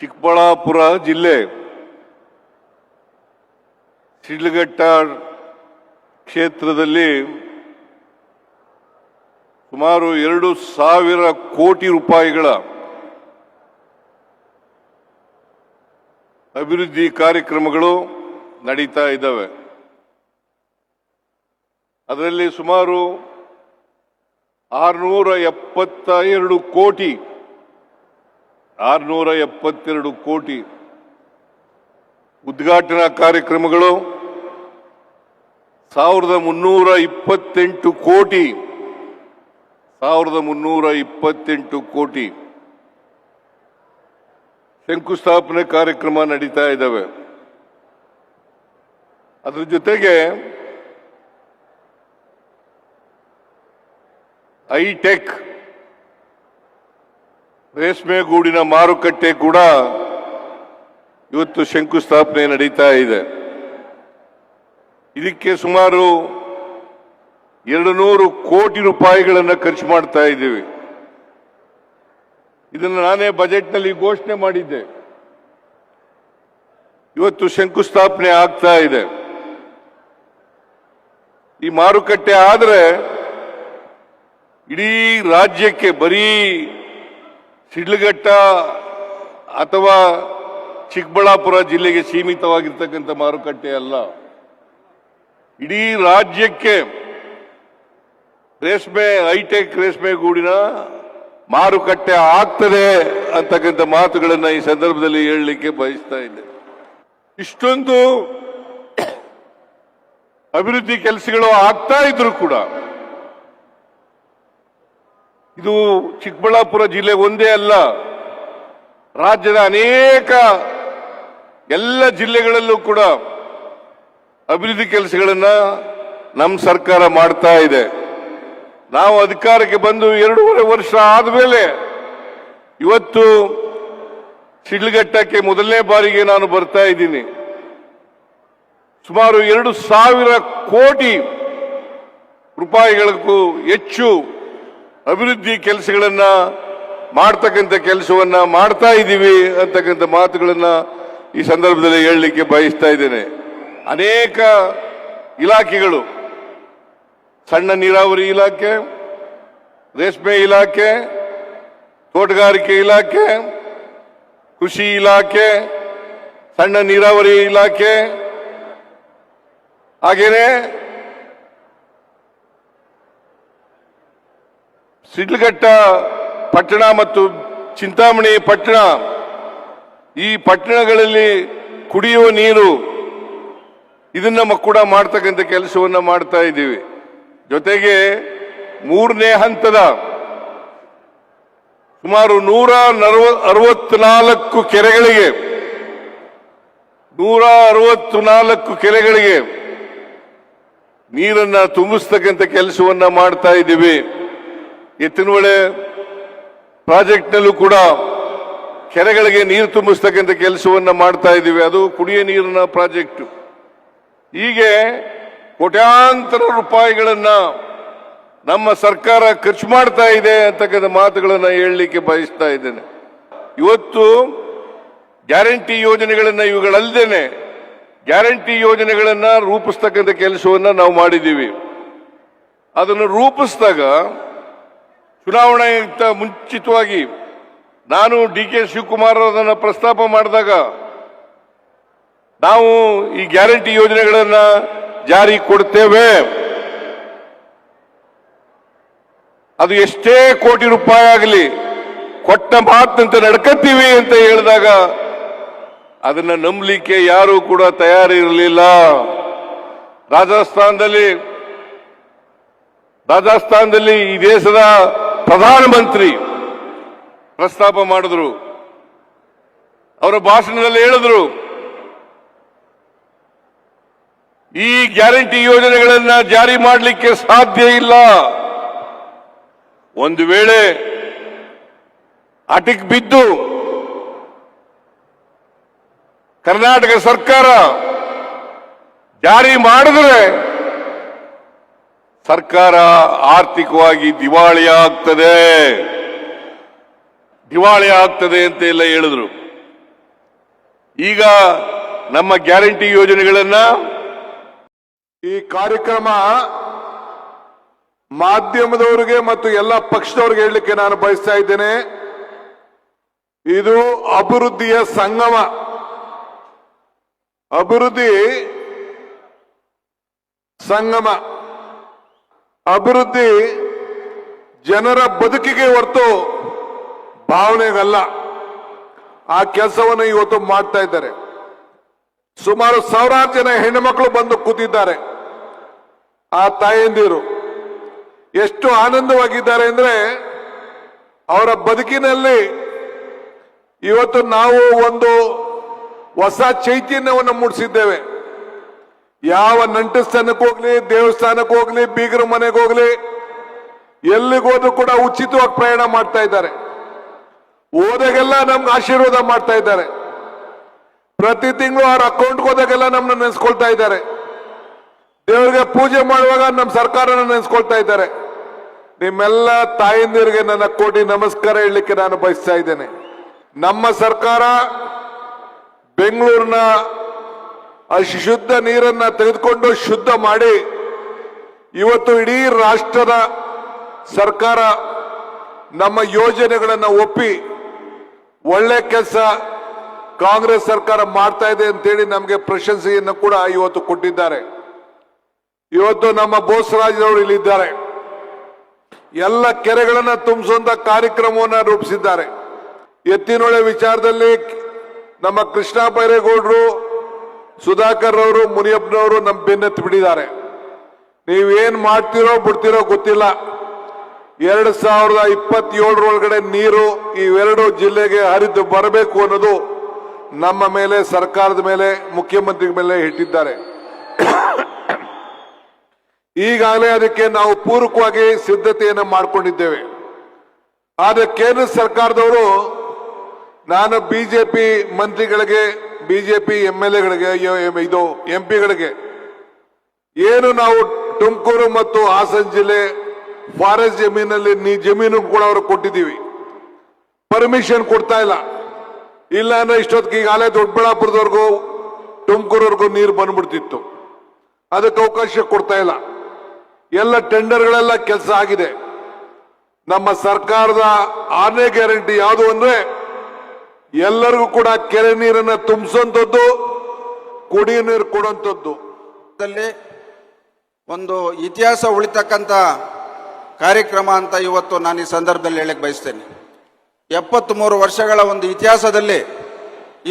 ಚಿಕ್ಕಬಳ್ಳಾಪುರ ಜಿಲ್ಲೆ ಶಿಡ್ಲಘಟ್ಟ ಕ್ಷೇತ್ರದಲ್ಲಿ ಸುಮಾರು ಎರಡು ಸಾವಿರ ಕೋಟಿ ರೂಪಾಯಿಗಳ ಅಭಿವೃದ್ಧಿ ಕಾರ್ಯಕ್ರಮಗಳು ನಡೀತಾ ಇದ್ದಾವೆ. ಅದರಲ್ಲಿ ಸುಮಾರು ಆರುನೂರ ಎಪ್ಪತ್ತ ಎರಡು ಕೋಟಿ. ಆರುನೂರ ಎಪ್ಪತ್ತೆರಡು ಕೋಟಿ. ಉದ್ಘಾಟನಾ ಕಾರ್ಯಕ್ರಮಗಳು ಸಾವಿರದ ಮುನ್ನೂರ ಇಪ್ಪತ್ತೆಂಟು ಕೋಟಿ. ಸಾವಿರದ ಮುನ್ನೂರ ಇಪ್ಪತ್ತೆಂಟು ಕೋಟಿ. ಶಂಕುಸ್ಥಾಪನೆ ಕಾರ್ಯಕ್ರಮ ನಡೀತಾ ಇದ್ದಾವೆ. ಅದ್ರ ಜೊತೆಗೆ ಐಟೆಕ್ ರೇಷ್ಮೆ ಗೂಡಿನ ಮಾರುಕಟ್ಟೆ ಕೂಡ ಇವತ್ತು ಶಂಕುಸ್ಥಾಪನೆ ನಡೀತಾ ಇದೆ. ಇದಕ್ಕೆ ಸುಮಾರು ಎರಡು ನೂರು ಕೋಟಿ ರೂಪಾಯಿಗಳನ್ನು ಖರ್ಚು ಮಾಡ್ತಾ ಇದ್ದೀವಿ. ಇದನ್ನು ನಾನೇ ಬಜೆಟ್ನಲ್ಲಿ ಘೋಷಣೆ ಮಾಡಿದ್ದೆ. ಇವತ್ತು ಶಂಕುಸ್ಥಾಪನೆ ಆಗ್ತಾ ಇದೆ. ಈ ಮಾರುಕಟ್ಟೆ ಆದರೆ ಇಡೀ ರಾಜ್ಯಕ್ಕೆ ಬರೀ ಸಿಡ್ಲಘಟ್ಟ ಅಥವಾ ಚಿಕ್ಕಬಳ್ಳಾಪುರ ಜಿಲ್ಲೆಗೆ ಸೀಮಿತವಾಗಿರ್ತಕ್ಕಂಥ ಮಾರುಕಟ್ಟೆ ಅಲ್ಲ. ಇಡೀ ರಾಜ್ಯಕ್ಕೆ ರೇಷ್ಮೆ, ಹೈಟೆಕ್ ರೇಷ್ಮೆ ಗೂಡಿನ ಮಾರುಕಟ್ಟೆ ಆಗ್ತದೆ ಅಂತಕ್ಕಂಥ ಮಾತುಗಳನ್ನು ಈ ಸಂದರ್ಭದಲ್ಲಿ ಹೇಳಲಿಕ್ಕೆ ಬಯಸ್ತಾ ಇದ್ದೆ. ಇಷ್ಟೊಂದು ಅಭಿವೃದ್ಧಿ ಕೆಲಸಗಳು ಆಗ್ತಾ ಇದ್ರು ಕೂಡ ಇದು ಚಿಕ್ಕಬಳ್ಳಾಪುರ ಜಿಲ್ಲೆ ಒಂದೇ ಅಲ್ಲ. ರಾಜ್ಯದ ಅನೇಕ ಎಲ್ಲ ಜಿಲ್ಲೆಗಳಲ್ಲೂ ಕೂಡ ಅಭಿವೃದ್ಧಿ ಕೆಲಸಗಳನ್ನ ನಮ್ಮ ಸರ್ಕಾರ ಮಾಡ್ತಾ ಇದೆ. ನಾವು ಅಧಿಕಾರಕ್ಕೆ ಬಂದು ಎರಡೂವರೆ ವರ್ಷ ಆದಮೇಲೆ ಇವತ್ತು ಸಿಡ್ಲಘಟ್ಟಕ್ಕೆ ಮೊದಲನೇ ಬಾರಿಗೆ ನಾನು ಬರ್ತಾ ಇದ್ದೀನಿ. ಸುಮಾರು ಎರಡು ಸಾವಿರ ಕೋಟಿ ರೂಪಾಯಿಗಳಿಗೂ ಹೆಚ್ಚು ಅಭಿವೃದ್ಧಿ ಕೆಲಸಗಳನ್ನ, ಮಾಡ್ತಕ್ಕಂಥ ಕೆಲಸವನ್ನ ಮಾಡ್ತಾ ಇದ್ದೀವಿ ಅಂತಕ್ಕಂಥ ಮಾತುಗಳನ್ನ ಈ ಸಂದರ್ಭದಲ್ಲಿ ಹೇಳಲಿಕ್ಕೆ ಬಯಸ್ತಾ ಇದ್ದೇನೆ. ಅನೇಕ ಇಲಾಖೆಗಳು, ಸಣ್ಣ ನೀರಾವರಿ ಇಲಾಖೆ, ರೇಷ್ಮೆ ಇಲಾಖೆ, ತೋಟಗಾರಿಕೆ ಇಲಾಖೆ, ಕೃಷಿ ಇಲಾಖೆ, ಸಣ್ಣ ನೀರಾವರಿ ಇಲಾಖೆ, ಹಾಗೇನೆ ಸಿಡ್ಲಘಟ್ಟ ಪಟ್ಟಣ ಮತ್ತು ಚಿಂತಾಮಣಿ ಪಟ್ಟಣ, ಈ ಪಟ್ಟಣಗಳಲ್ಲಿ ಕುಡಿಯುವ ನೀರು ಇದನ್ನ ಕೂಡ ಮಾಡ್ತಕ್ಕಂಥ ಕೆಲಸವನ್ನ ಮಾಡ್ತಾ ಇದ್ದೀವಿ. ಜೊತೆಗೆ ಮೂರನೇ ಹಂತದ ಸುಮಾರು ನೂರ ನಲವ ಅರವತ್ನಾಲ್ಕು ಕೆರೆಗಳಿಗೆ, ನೂರ ಅರವತ್ತು ನಾಲ್ಕು ಕೆರೆಗಳಿಗೆ ನೀರನ್ನ ತುಂಬಿಸ್ತಕ್ಕಂಥ ಕೆಲಸವನ್ನ ಮಾಡ್ತಾ ಇದ್ದೀವಿ. ಎತ್ತಿನಹೊಳೆ ಪ್ರಾಜೆಕ್ಟ್ನಲ್ಲೂ ಕೂಡ ಕೆರೆಗಳಿಗೆ ನೀರು ತುಂಬಿಸ್ತಕ್ಕಂಥ ಕೆಲಸವನ್ನ ಮಾಡ್ತಾ ಇದ್ದೀವಿ. ಅದು ಕುಡಿಯ ನೀರಿನ ಪ್ರಾಜೆಕ್ಟ್. ಹೀಗೆ ಕೋಟ್ಯಾಂತರ ರೂಪಾಯಿಗಳನ್ನ ನಮ್ಮ ಸರ್ಕಾರ ಖರ್ಚು ಮಾಡ್ತಾ ಇದೆ ಅಂತಕ್ಕಂಥ ಮಾತುಗಳನ್ನು ಹೇಳಲಿಕ್ಕೆ ಬಯಸ್ತಾ ಇದ್ದೇನೆ. ಇವತ್ತು ಗ್ಯಾರಂಟಿ ಯೋಜನೆಗಳನ್ನು ಇವುಗಳಲ್ಲದೇನೆ ಗ್ಯಾರಂಟಿ ಯೋಜನೆಗಳನ್ನು ರೂಪಿಸ್ತಕ್ಕಂಥ ಕೆಲಸವನ್ನ ನಾವು ಮಾಡಿದ್ದೀವಿ. ಅದನ್ನು ರೂಪಿಸಿದಾಗ ಚುನಾವಣೆಗಿಂತ ಮುಂಚಿತವಾಗಿ ನಾನು ಡಿ ಕೆ ಶಿವಕುಮಾರ್ ಅದನ್ನು ಪ್ರಸ್ತಾಪ ಮಾಡಿದಾಗ ನಾವು ಈ ಗ್ಯಾರಂಟಿ ಯೋಜನೆಗಳನ್ನು ಜಾರಿ ಕೊಡ್ತೇವೆ. ಅದು ಎಷ್ಟೇ ಕೋಟಿ ರೂಪಾಯಿ ಆಗಲಿ ಕೊಟ್ಟ ಮಾತಂತೆ ನಡ್ಕತ್ತೀವಿ ಅಂತ ಹೇಳಿದಾಗ ಅದನ್ನ ನಂಬಲಿಕ್ಕೆ ಯಾರೂ ಕೂಡ ತಯಾರಿರಲಿಲ್ಲ. ರಾಜಸ್ಥಾನದಲ್ಲಿ ರಾಜಸ್ಥಾನದಲ್ಲಿ ಈ ದೇಶದ ಪ್ರಧಾನಮಂತ್ರಿ ಪ್ರಸ್ತಾಪ ಮಾಡಿದ್ರು. ಅವರ ಭಾಷಣದಲ್ಲಿ ಹೇಳಿದ್ರು. ಈ ಗ್ಯಾರಂಟಿ ಯೋಜನೆಗಳನ್ನ ಜಾರಿ ಮಾಡಲಿಕ್ಕೆ ಸಾಧ್ಯ ಇಲ್ಲ. ಒಂದು ವೇಳೆ ಅಟಿಕ್ ಬಿದ್ದು ಕರ್ನಾಟಕ ಸರ್ಕಾರ ಜಾರಿ ಮಾಡಿದ್ರೆ ಸರ್ಕಾರ ಆರ್ಥಿಕವಾಗಿ ದಿವಾಳಿ ಆಗ್ತದೆ. ದಿವಾಳಿ ಆಗ್ತದೆ ಅಂತ ಎಲ್ಲ ಹೇಳಿದ್ರು. ಈಗ ನಮ್ಮ ಗ್ಯಾರಂಟಿ ಯೋಜನೆಗಳನ್ನ ಈ ಕಾರ್ಯಕ್ರಮ ಮಾಧ್ಯಮದವರಿಗೆ ಮತ್ತು ಎಲ್ಲ ಪಕ್ಷದವರಿಗೆ ಹೇಳಲಿಕ್ಕೆ ನಾನು ಬಯಸ್ತಾ ಇದ್ದೇನೆ. ಇದು ಅಭಿವೃದ್ಧಿಯ ಸಂಗಮ. ಅಭಿವೃದ್ಧಿ ಸಂಗಮ. ಅಭಿವೃದ್ಧಿ ಜನರ ಬದುಕಿಗೆ ಹೊರತು ಭಾವನೆಗಲ್ಲ. ಆ ಕೆಲಸವನ್ನು ಇವತ್ತು ಮಾಡ್ತಾ ಇದ್ದಾರೆ. ಸುಮಾರು ಸಾವಿರಾರು ಜನ ಹೆಣ್ಣುಮಕ್ಕಳು ಬಂದು ಕೂತಿದ್ದಾರೆ. ಆ ತಾಯಂದಿರು ಎಷ್ಟು ಆನಂದವಾಗಿದ್ದಾರೆ ಅಂದ್ರೆ ಅವರ ಬದುಕಿನಲ್ಲಿ ಇವತ್ತು ನಾವು ಒಂದು ಹೊಸ ಚೈತನ್ಯವನ್ನು ಮೂಡಿಸಿದ್ದೇವೆ. ಯಾವ ನಂಟಸ್ಥಾನಕ್ಕೆ ಹೋಗ್ಲಿ, ದೇವಸ್ಥಾನಕ್ಕೆ ಹೋಗ್ಲಿ, ಬೀಗರ ಮನೆಗೆ ಹೋಗ್ಲಿ ಎಲ್ಲಿಗೋದ್ರು ಕೂಡ ಉಚಿತವಾಗಿ ಪ್ರಯಾಣ ಮಾಡ್ತಾ ಇದ್ದಾರೆ. ಹೋದಾಗೆಲ್ಲ ನಮ್ಗೆ ಆಶೀರ್ವಾದ ಮಾಡ್ತಾ ಇದ್ದಾರೆ. ಪ್ರತಿ ತಿಂಗಳು ಅವ್ರ ಅಕೌಂಟ್ಗೆ ಹೋದಾಗೆಲ್ಲ ನಮ್ಮನ್ನ ನೆನೆಸ್ಕೊಳ್ತಾ ಇದ್ದಾರೆ. ದೇವರಿಗೆ ಪೂಜೆ ಮಾಡುವಾಗ ನಮ್ಮ ಸರ್ಕಾರನ ನೆನೆಸ್ಕೊಳ್ತಾ ಇದ್ದಾರೆ. ನಿಮ್ಮೆಲ್ಲ ತಾಯಂದಿರಿಗೆ ನನ್ನ ಕೋಟಿ ನಮಸ್ಕಾರ ಹೇಳಲಿಕ್ಕೆ ನಾನು ಬಯಸ್ತಾ ಇದ್ದೇನೆ. ನಮ್ಮ ಸರ್ಕಾರ ಬೆಂಗಳೂರಿನ ಅಶುದ್ಧ ನೀರನ್ನ ತೆಗೆದುಕೊಂಡು ಶುದ್ಧ ಮಾಡಿ ಇವತ್ತು ಇಡೀ ರಾಷ್ಟ್ರದ ಸರ್ಕಾರ ನಮ್ಮ ಯೋಜನೆಗಳನ್ನು ಒಪ್ಪಿ ಒಳ್ಳೆ ಕೆಲಸ ಕಾಂಗ್ರೆಸ್ ಸರ್ಕಾರ ಮಾಡ್ತಾ ಇದೆ ಅಂತೇಳಿ ನಮಗೆ ಪ್ರಶಂಸೆಯನ್ನು ಕೂಡ ಇವತ್ತು ಕೊಟ್ಟಿದ್ದಾರೆ. ಇವತ್ತು ನಮ್ಮ ಬೋಸರಾಜ್ರವರು ಇಲ್ಲಿದ್ದಾರೆ. ಎಲ್ಲ ಕೆರೆಗಳನ್ನ ತುಂಬಿಸುವಂತ ಕಾರ್ಯಕ್ರಮವನ್ನು ರೂಪಿಸಿದ್ದಾರೆ. ಎತ್ತಿನೊಳೆ ವಿಚಾರದಲ್ಲಿ ನಮ್ಮ ಕೃಷ್ಣ ಬೈರೇಗೌಡರು ಸುಧಾಕರ್ ಅವರು ಮುನಿಯಪ್ಪನವರು ನಮ್ಮ ಬೆನ್ನೆತ್ತು ಬಿಟ್ಟಿದ್ದಾರೆ. ನೀವೇನ್ ಮಾಡ್ತಿರೋ ಬಿಡ್ತಿರೋ ಗೊತ್ತಿಲ್ಲ. ಎರಡ್ ಸಾವಿರದ ಇಪ್ಪತ್ತೇಳರೊಳಗಡೆ ನೀರು ಇವೆರಡು ಜಿಲ್ಲೆಗೆ ಹರಿದು ಬರಬೇಕು ಅನ್ನೋದು ನಮ್ಮ ಮೇಲೆ, ಸರ್ಕಾರದ ಮೇಲೆ ಮುಖ್ಯಮಂತ್ರಿ ಮೇಲೆ ಇಟ್ಟಿದ್ದಾರೆ. ಈಗಾಗಲೇ ಅದಕ್ಕೆ ನಾವು ಪೂರಕವಾಗಿ ಸಿದ್ಧತೆಯನ್ನು ಮಾಡಿಕೊಂಡಿದ್ದೇವೆ. ಆದರೆ ಕೇಂದ್ರ ಸರ್ಕಾರದವರು ನಾನು ಬಿಜೆಪಿ ಮಂತ್ರಿಗಳಿಗೆ ಬಿಜೆಪಿ ಎಂ ಎಲ್ ಎಗಳಿಗೆ ಇದು ಎಂ ಪಿಗಳಿಗೆ ಏನು ನಾವು ತುಮಕೂರು ಮತ್ತು ಹಾಸನ ಜಿಲ್ಲೆ ಫಾರೆಸ್ಟ್ ಜಮೀನಲ್ಲಿ ನೀ ಜಮೀನು ಕೂಡ ಅವ್ರಿಗೆ ಕೊಟ್ಟಿದ್ದೀವಿ. ಪರ್ಮಿಷನ್ ಕೊಡ್ತಾ ಇಲ್ಲ. ಇಲ್ಲ ಅಂದ್ರೆ ಇಷ್ಟೊತ್ತಿಗೆ ಈಗಾಗಲೇ ದೊಡ್ಡಬಳ್ಳಾಪುರದವರೆಗೂ, ತುಮಕೂರವರೆಗೂ ನೀರು ಬಂದ್ಬಿಡ್ತಿತ್ತು. ಅದಕ್ಕೆ ಅವಕಾಶ ಕೊಡ್ತಾ ಇಲ್ಲ. ಎಲ್ಲ ಟೆಂಡರ್ಗಳೆಲ್ಲ ಕೆಲಸ ಆಗಿದೆ. ನಮ್ಮ ಸರ್ಕಾರದ ಆರನೇ ಗ್ಯಾರಂಟಿ ಯಾವುದು ಅಂದ್ರೆ ಎಲ್ಲರಿಗೂ ಕೂಡ ಕೆರೆ ನೀರನ್ನ ತುಂಬಿಸುವಂಥದ್ದು ಕುಡಿಯೋ ನೀರು ಕೊಡುವಂಥದ್ದು ಒಂದು ಇತಿಹಾಸ ಉಳಿತಕ್ಕಂಥ ಕಾರ್ಯಕ್ರಮ ಅಂತ ಇವತ್ತು ನಾನು ಈ ಸಂದರ್ಭದಲ್ಲಿ ಹೇಳಕ್ಕೆ ಬಯಸ್ತೇನೆ. ಎಪ್ಪತ್ತ್ಮೂರು ವರ್ಷಗಳ ಒಂದು ಇತಿಹಾಸದಲ್ಲಿ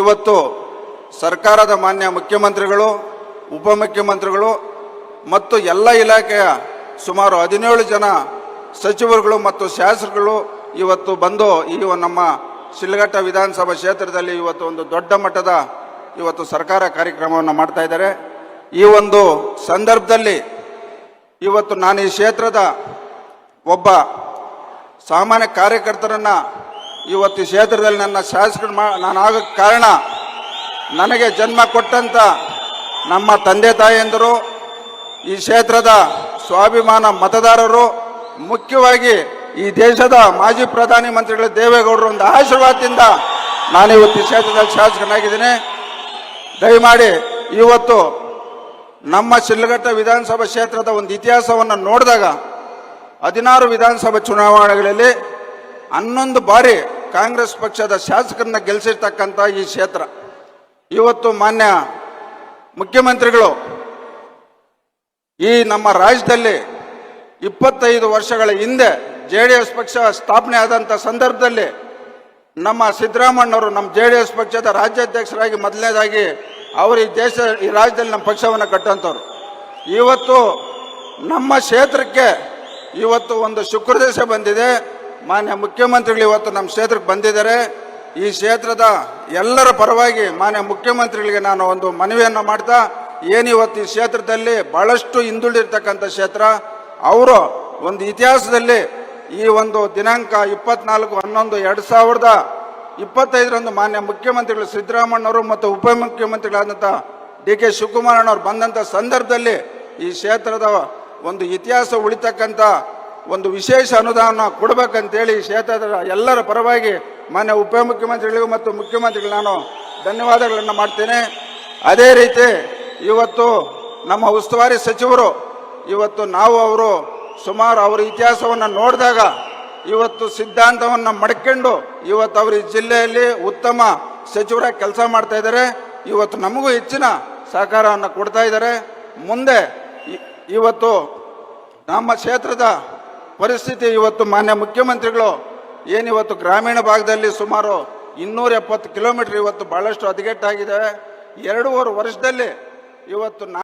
ಇವತ್ತು ಸರ್ಕಾರದ ಮಾನ್ಯ ಮುಖ್ಯಮಂತ್ರಿಗಳು, ಉಪಮುಖ್ಯಮಂತ್ರಿಗಳು ಮತ್ತು ಎಲ್ಲ ಇಲಾಖೆಯ ಸುಮಾರು ಹದಿನೇಳು ಜನ ಸಚಿವರುಗಳು ಮತ್ತು ಶಾಸಕರು ಇವತ್ತು ಬಂದು ಈ ನಮ್ಮ ಶಿಲ್ಘಟ್ಟ ವಿಧಾನಸಭಾ ಕ್ಷೇತ್ರದಲ್ಲಿ ಇವತ್ತು ಒಂದು ದೊಡ್ಡ ಮಟ್ಟದ ಇವತ್ತು ಸರ್ಕಾರ ಕಾರ್ಯಕ್ರಮವನ್ನು ಮಾಡ್ತಾ ಇದ್ದಾರೆ. ಈ ಒಂದು ಸಂದರ್ಭದಲ್ಲಿ ಇವತ್ತು ನಾನು ಈ ಕ್ಷೇತ್ರದ ಒಬ್ಬ ಸಾಮಾನ್ಯ ಕಾರ್ಯಕರ್ತರನ್ನ ಇವತ್ತು ಈ ಕ್ಷೇತ್ರದಲ್ಲಿ ನನ್ನ ಶಾಸಕರು ಮಾ, ನಾನು ಆಗೋಕ್ಕೆ ಕಾರಣ ನನಗೆ ಜನ್ಮ ಕೊಟ್ಟಂತ ನಮ್ಮ ತಂದೆ ತಾಯಿಯಂದರು ಈ ಕ್ಷೇತ್ರದ ಸ್ವಾಭಿಮಾನ ಮತದಾರರು ಮುಖ್ಯವಾಗಿ ಈ ದೇಶದ ಮಾಜಿ ಪ್ರಧಾನಿ ಮಂತ್ರಿಗಳ ದೇವೇಗೌಡರು ಒಂದು ಆಶೀರ್ವಾದದಿಂದ ನಾನು ಇವತ್ತು ಕ್ಷೇತ್ರದಲ್ಲಿ ಶಾಸಕನಾಗಿದ್ದೀನಿ. ದಯಮಾಡಿ ಇವತ್ತು ನಮ್ಮ ಶಿಲ್ಘಟ್ಟ ವಿಧಾನಸಭಾ ಕ್ಷೇತ್ರದ ಒಂದು ಇತಿಹಾಸವನ್ನು ನೋಡಿದಾಗ ಹದಿನಾರು ವಿಧಾನಸಭಾ ಚುನಾವಣೆಗಳಲ್ಲಿ ಹನ್ನೊಂದು ಬಾರಿ ಕಾಂಗ್ರೆಸ್ ಪಕ್ಷದ ಶಾಸಕರನ್ನ ಗೆಲ್ಲಿಸಿರ್ತಕ್ಕಂಥ ಈ ಕ್ಷೇತ್ರ. ಇವತ್ತು ಮಾನ್ಯ ಮುಖ್ಯಮಂತ್ರಿಗಳು ಈ ನಮ್ಮ ರಾಜ್ಯದಲ್ಲಿ ಇಪ್ಪತ್ತೈದು ವರ್ಷಗಳ ಹಿಂದೆ ಜೆ ಡಿ ಎಸ್ ಪಕ್ಷ ಸ್ಥಾಪನೆ ಆದಂಥ ಸಂದರ್ಭದಲ್ಲಿ ನಮ್ಮ ಸಿದ್ದರಾಮಣ್ಣವರು ನಮ್ಮ ಜೆ ಡಿ ಎಸ್ ಪಕ್ಷದ ರಾಜ್ಯಾಧ್ಯಕ್ಷರಾಗಿ ಮೊದಲನೇದಾಗಿ ಅವರು ಈ ದೇಶ, ಈ ರಾಜ್ಯದಲ್ಲಿ ನಮ್ಮ ಪಕ್ಷವನ್ನು ಕಟ್ಟಂಥವ್ರು ಇವತ್ತು ನಮ್ಮ ಕ್ಷೇತ್ರಕ್ಕೆ ಇವತ್ತು ಒಂದು ಶುಕ್ರದೇಶ ಬಂದಿದೆ. ಮಾನ್ಯ ಮುಖ್ಯಮಂತ್ರಿಗಳು ಇವತ್ತು ನಮ್ಮ ಕ್ಷೇತ್ರಕ್ಕೆ ಬಂದಿದ್ದಾರೆ. ಈ ಕ್ಷೇತ್ರದ ಎಲ್ಲರ ಪರವಾಗಿ ಮಾನ್ಯ ಮುಖ್ಯಮಂತ್ರಿಗಳಿಗೆ ನಾನು ಒಂದು ಮನವಿಯನ್ನು ಮಾಡ್ತಾ, ಏನು ಇವತ್ತು ಈ ಕ್ಷೇತ್ರದಲ್ಲಿ ಬಹಳಷ್ಟು ಹಿಂದುಳಿದಿರ್ತಕ್ಕಂಥ ಕ್ಷೇತ್ರ, ಅವರು ಒಂದು ಇತಿಹಾಸದಲ್ಲಿ ಈ ಒಂದು ದಿನಾಂಕ ಇಪ್ಪತ್ನಾಲ್ಕು, ಹನ್ನೊಂದು, ಎರಡು ಸಾವಿರದ ಇಪ್ಪತ್ತೈದರಂದು ಮಾನ್ಯ ಮುಖ್ಯಮಂತ್ರಿಗಳು ಸಿದ್ದರಾಮಣ್ಣವರು ಮತ್ತು ಉಪಮುಖ್ಯಮಂತ್ರಿಗಳಾದಂಥ ಡಿ ಕೆ ಶಿವಕುಮಾರಣ್ಣವ್ರು ಬಂದಂಥ ಸಂದರ್ಭದಲ್ಲಿ ಈ ಕ್ಷೇತ್ರದ ಒಂದು ಇತಿಹಾಸ ಉಳಿತಕ್ಕಂಥ ಒಂದು ವಿಶೇಷ ಅನುದಾನ ಕೊಡಬೇಕಂತೇಳಿ ಕ್ಷೇತ್ರದ ಎಲ್ಲರ ಪರವಾಗಿ ಮಾನ್ಯ ಉಪಮುಖ್ಯಮಂತ್ರಿಗಳಿಗೂ ಮತ್ತು ಮುಖ್ಯಮಂತ್ರಿಗಳು ನಾನು ಧನ್ಯವಾದಗಳನ್ನು ಮಾಡ್ತೇನೆ. ಅದೇ ರೀತಿ ಇವತ್ತು ನಮ್ಮ ಉಸ್ತುವಾರಿ ಸಚಿವರು, ಇವತ್ತು ನಾವು ಅವರು ಸುಮಾರು ಅವರ ಇತಿಹಾಸವನ್ನು ನೋಡಿದಾಗ ಇವತ್ತು ಸಿದ್ಧಾಂತವನ್ನು ಮಡ್ಕೊಂಡು ಇವತ್ತು ಅವರು ಜಿಲ್ಲೆಯಲ್ಲಿ ಉತ್ತಮ ಸಚಿವರಾಗಿ ಕೆಲಸ ಮಾಡ್ತಾ ಇದ್ದಾರೆ. ಇವತ್ತು ನಮಗೂ ಹೆಚ್ಚಿನ ಸಹಕಾರವನ್ನು ಕೊಡ್ತಾ ಇದ್ದಾರೆ. ಮುಂದೆ ಇವತ್ತು ನಮ್ಮ ಕ್ಷೇತ್ರದ ಪರಿಸ್ಥಿತಿ ಇವತ್ತು ಮಾನ್ಯ ಮುಖ್ಯಮಂತ್ರಿಗಳು ಏನಿವತ್ತು ಗ್ರಾಮೀಣ ಭಾಗದಲ್ಲಿ ಸುಮಾರು ಇನ್ನೂರ ಎಪ್ಪತ್ತು ಕಿಲೋಮೀಟರ್ ಇವತ್ತು ಬಹಳಷ್ಟು ಹದಗೆಟ್ಟಾಗಿದೆ. ಎರಡೂವರೆ ವರ್ಷದಲ್ಲಿ ಇವತ್ತು ನಾ